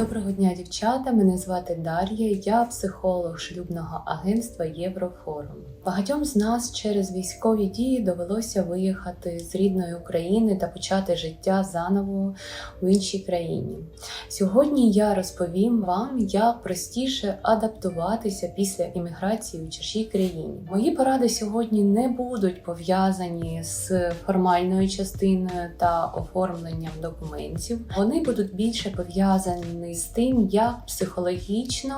Доброго дня, дівчата. Мене звати Дар'я. Я психолог шлюбного агентства Єврофорум. Багатьом з нас через військові дії довелося виїхати з рідної України та почати життя заново в іншій країні. Сьогодні я розповім вам, як простіше адаптуватися після імміграції у чужій країні. Мої поради сьогодні не будуть пов'язані з формальною частиною та оформленням документів. Вони будуть більше пов'язані з тим, як психологічно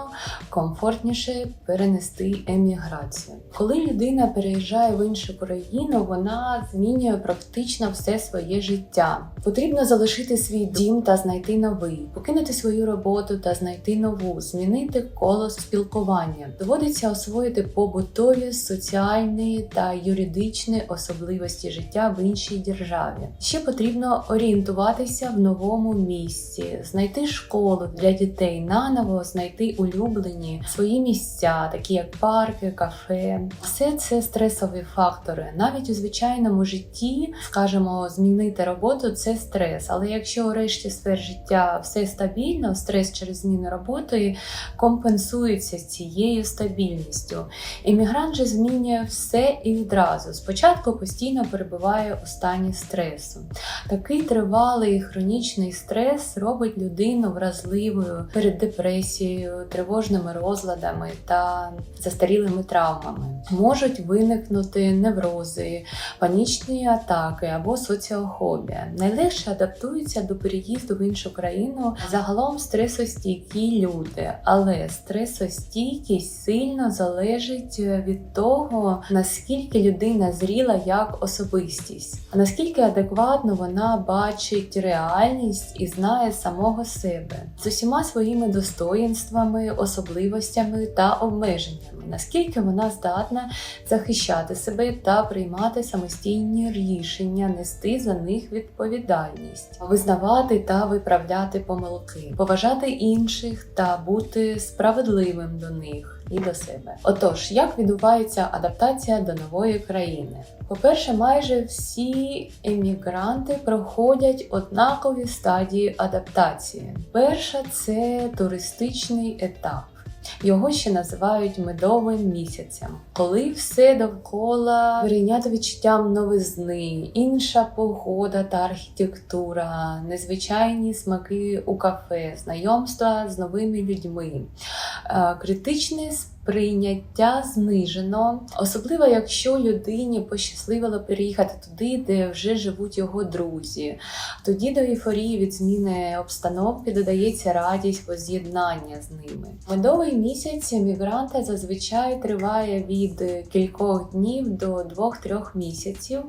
комфортніше перенести еміграцію. Коли людина переїжджає в іншу країну, вона змінює практично все своє життя. Потрібно залишити свій дім та знайти новий, покинути свою роботу та знайти нову, змінити коло спілкування. Доводиться освоїти побутові, соціальні та юридичні особливості життя в іншій державі. Ще потрібно орієнтуватися в новому місці, знайти школу для дітей наново, знайти улюблені свої місця, такі як парки, кафе. Все це стресові фактори. Навіть у звичайному житті, скажімо, змінити роботу це стрес. Але якщо решті сфер життя все стабільно, стрес через зміну роботи компенсується цією стабільністю. Іммігрант же змінює все і відразу. Спочатку постійно перебуває у стані стресу. Такий тривалий хронічний стрес робить людину вразливою перед депресією, тривожними розладами та застарілими травмами. Можуть виникнути неврози, панічні атаки або соціохобія. Найлегше адаптуються до переїзду в іншу країну загалом стресостійкі люди, але стресостійкість сильно залежить від того, наскільки людина зріла як особистість, наскільки адекватно вона бачить реальність і знає самого себе з усіма своїми достоїнствами, особливостями та обмеженнями, наскільки вона здатна захищати себе та приймати самостійні рішення, нести за них відповідальність, визнавати та виправляти помилки, поважати інших та бути справедливим до них. І до себе. Отож, як відбувається адаптація до нової країни? По-перше, майже всі емігранти проходять однакові стадії адаптації. Перша це туристичний етап. Його ще називають медовим місяцем, коли все довкола прийнято відчуттям новизни, інша погода та архітектура, незвичайні смаки у кафе, знайомства з новими людьми, критичний. критичне сприйняття знижено, особливо якщо людині пощасливило переїхати туди, де вже живуть його друзі. Тоді до ейфорії від зміни обстановки додається радість воз'єднання з ними. Медовий місяць мігранта зазвичай триває від кількох днів до двох-трьох місяців,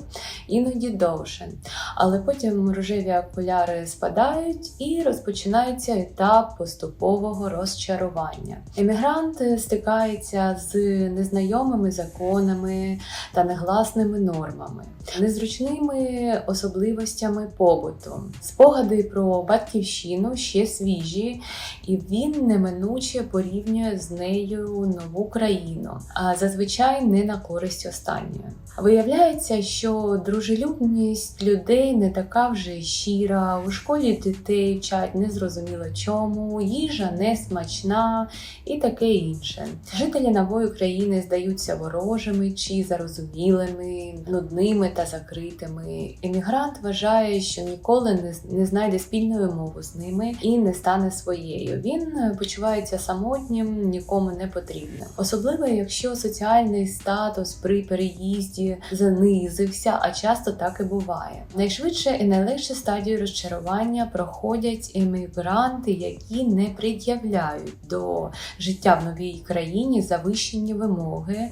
іноді довше. Але потім рожеві окуляри спадають і розпочинається етап поступового розчарування. Емігрант стикається з незнайомими законами та негласними нормами, незручними особливостями побуту. Спогади про батьківщину ще свіжі, і він неминуче порівнює з нею нову країну, а зазвичай не на користь останньої. Виявляється, що дружелюбність людей не така вже щира. У школі дітей вчать незрозуміло чому, їжа не смачна і таке інше. Жителі нової країни здаються ворожими чи зарозумілими, нудними та закритими. Емігрант вважає, що ніколи не, знайде спільної мови з ними і не стане своєю. Він почувається самотнім, нікому не потрібним. Особливо, якщо соціальний статус при переїзді занизився, а часто так і буває. Найшвидше і найлегше стадію розчарування проходять емігранти, які не пред'являють до життя в новій країні завищені вимоги,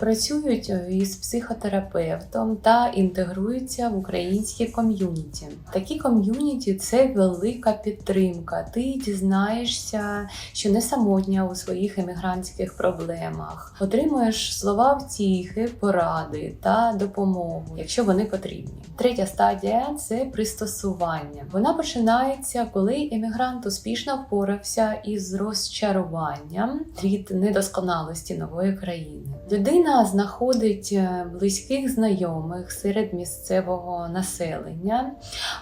працюють із психотерапевтом та інтегруються в українські ком'юніті. Такі ком'юніті це велика підтримка. Ти дізнаєшся, що не самотня у своїх емігрантських проблемах, отримуєш слова втіхи, поради та допомогу, якщо вони потрібні. Третя стадія це пристосування. Вона починається, коли емігрант успішно впорався із розчаруванням від недосконалості нової країни. Людина знаходить е, близьких знайомих серед місцевого населення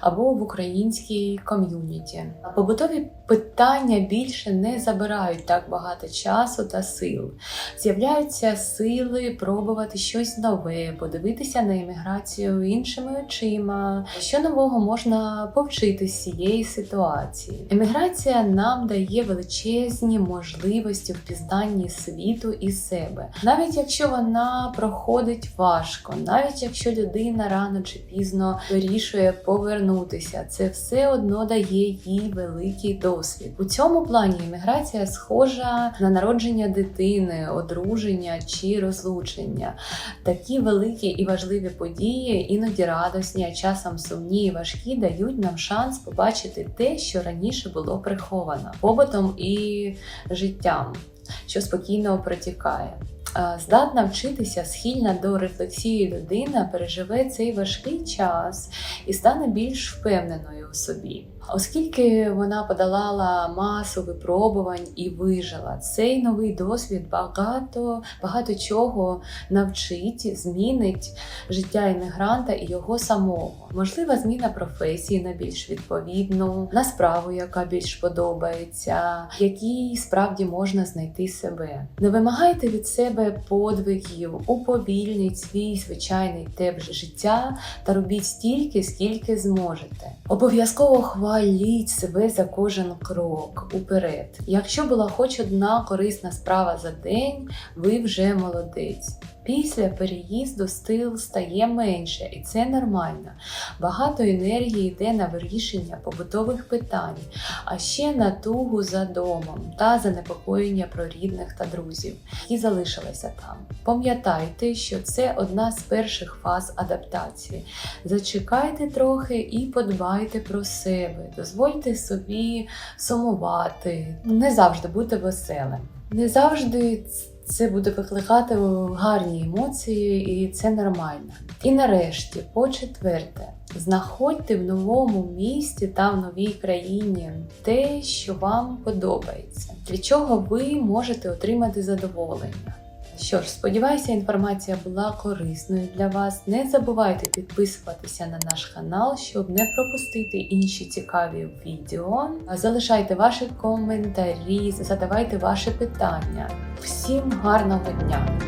або в українській ком'юніті. Побутові питання більше не забирають так багато часу та сил. З'являються сили пробувати щось нове, подивитися на імміграцію іншими очима. Що нового можна повчити з цієї ситуації? Еміграція нам дає величезні можливості в пізнанні світу і себе, навіть якщо вона проходить важко, навіть якщо людина рано чи пізно вирішує повернутися, це все одно дає їй великий досвід. У цьому плані імміграція схожа на народження дитини, одруження чи розлучення. Такі великі і важливі події, іноді радісні, а часом сумні і важкі, дають нам шанс побачити те, що раніше було приховано побутом і життям, що спокійно протікає. Здатна вчитися, схильна до рефлексії людина переживе цей важкий час і стане більш впевненою у собі. Оскільки вона подолала масу випробувань і вижила, цей новий досвід багато багато чого навчить, змінить життя іммігранта і його самого. Можлива зміна професії на більш відповідну, на справу, яка більш подобається, якій справді можна знайти себе. Не вимагайте від себе подвигів, уповільніть свій звичайний темп життя та робіть стільки, скільки зможете. Обов'язково хваліть себе за кожен крок уперед. Якщо була хоч одна корисна справа за день, ви вже молодець. Після переїзду стил стає менше, і це нормально. Багато енергії йде на вирішення побутових питань, а ще на тугу за домом та занепокоєння про рідних та друзів, які залишилися там. Пам'ятайте, що це одна з перших фаз адаптації. Зачекайте трохи і подбайте про себе. Дозвольте собі сумувати. Не завжди бути веселим. Не завжди це буде викликати гарні емоції, і це нормально. І нарешті, по четверте, знаходьте в новому місті та в новій країні те, що вам подобається, від чого ви можете отримати задоволення. Що ж, сподіваюся, інформація була корисною для вас. Не забувайте підписуватися на наш канал, щоб не пропустити інші цікаві відео. Залишайте ваші коментарі, задавайте ваші питання. Всім гарного дня!